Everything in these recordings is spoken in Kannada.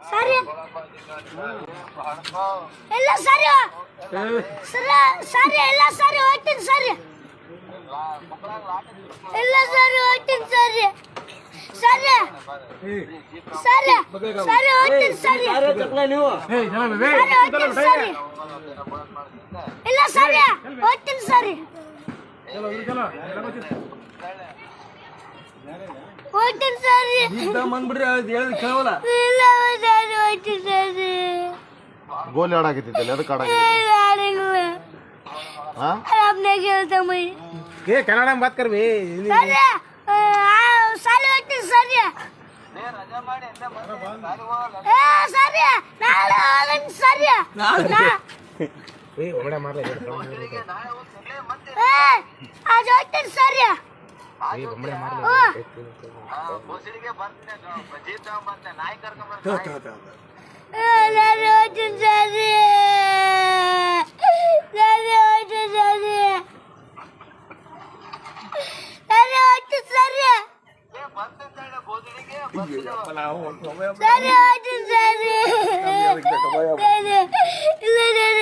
ಸರಿ. ಎಲ್ಲ ಸರಿ. ಸರಿ ಸರಿ ಎಲ್ಲ ಸರಿ ಹೋಗ್ತೀನಿ ಸರಿ. ಇಲ್ಲ ಸರಿ ಹೋಗ್ತೀನಿ ಸರಿ. ಸರಿ. ಸರಿ ಸರಿ ಹೋಗ್ತೀನಿ ಸರಿ. ಸರಿ ಇಲ್ಲ ಸರಿ. ಹೋಗ್ತೀನಿ ಸರಿ. ಹೋಗ್ತೀನಿ ಸರಿ. ಬಂದ್ಬಿಡ್ರಿ ಅದು ಹೇಳಿದ್ ಕೇಳಲ್ಲ. ಇಲ್ಲ ಸರ್ ಹೋಗ್ತೀನಿ ಸರ್. ಗೋಲಿ ಆಡಾಕತ್ತಿದ್ದಲ್ಲಿ ಅದಕ್ಕೆ ಆಡಾಕತ್ತಿ ಆಡಂಗಿಲ್ಲ. ಹಾ ಅಪ್ಪನೇ ಕೇಳ್ತಮ್ಮ ಏ ಕನ್ನಡ में बात करबे ಸರ್ ಸಾಲಿ ಏ ಏ ಏ ಬಡ ಮಾರ್ಲೆ ಸರ್ ಹೋಗ್ತೀನಿ ಸರ್ ಸರ್ ಹೋಗ್ತೀನಿ ಸರ್ ಸರ್ ಹೋಗ್ತೀನಿ ಸರ್ ಸರಿ ಹೋಯ್ತು ಸರಿ ಸರಿ ಇಲ್ಲ ನಾನು ಹೋಯ್ತು ಸರಿ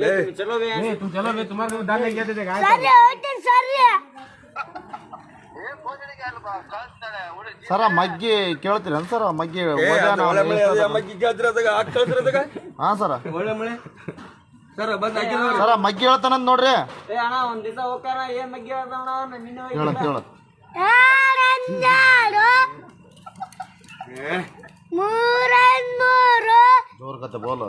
ए तुम चलो बे तुम्हारे को दान नहीं देते गाय ಸರಿ ಹೋಗ್ತೀನಿ ಸರಿ ಸರ ಮಗ್ಗಿ ಕೇಳ್ತೀರೇನು ಸರ ಮಗ್ಗಿ ಹಾ ಸರ ಒಳ್ಳೆ ಮಳೆ ಸರ್ ಬಂದ್ ಹಾಕಿದವ್ರು ಸರ ಮಗ್ಗಿ ಹೇಳ್ತಾನಂತ ನೋಡ್ರಿ ಏ ಅಣ್ಣ ಒಂದ್ ದಿವಸ ಹೋಗ್ತಾನ ಏನ್ ಮಗ್ಗಿ ಹೇಳ್ತಾನ ನಿನ್ನ ಹೇಳ ಕೇಳ ಎರಡಂದಾಡು ಮೂರನ್ನೂರು ಜೋರ್ ಕತೆ ಬೋಲು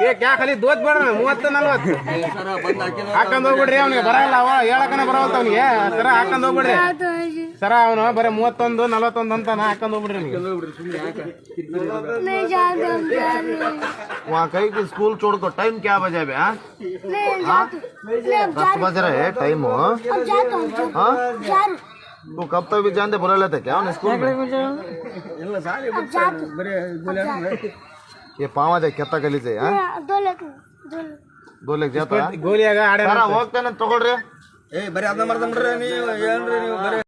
ಏ ಕ್ಯಾ ಖಾಲಿ ದೋತ್ ಬೇಡ ಮೂವತ್ತು ನಲ್ವತ್ತು ಸರ ಬಂದ್ ಹಾಕಿದ ಹಾಕೊಂಡ್ ಹೋಗ್ಬಿಡ್ರಿ ಅವ್ನಿಗೆ ಬರಲ್ಲ ಅವ ಹೇಳಕನ ಬರವಲ್ತ ಅವ್ನಿಗೆ ಸರ ಹಾಕೊಂಡ್ ಹೋಗ್ಬಿಡ್ರಿ ಸರ ಅವನು ಬರೀ ಮೂವತ್ತೊಂದು ನಲವತ್ತೊಂದು ಅಂತ ಹಾಕೊಂಡ್ ಹೋಗ್ಬಿಡ್ರಿ ಅವ್ನಿಗೆ नहीं जानता हूँ यार, वहाँ कहीं की स्कूल छोड़ को टाइम क्या बजे बे हाँ? नहीं जाता नहीं अब दस बज रहे हैं टाइम हो अब जाता हूँ जा- हाँ जा रहा हूँ, तू कब तक भी जानते बुला लेते क्या उन्हें स्कूल में ಎಲ್ಲ ಸಾಲಿ अब जाता हूँ। ಬರೀ ये पावा जाए ಕೆತ್ತ ಕಲಿತೆ हाँ मैं दो लेकर दो लेकर दो लेक जाता ಗೋಲಿಯಾಗ ಆಡ ಸರ ಹೋಗ್ತಾನೆ ತಗೊಳ್ರಿ ಏ ಬರೀ ಅರ್ಧ ಮರ್ಧ ಮಾಡ್ರಿ ನೀವು ಏನ್ರಿ ನೀವು ಬರೀ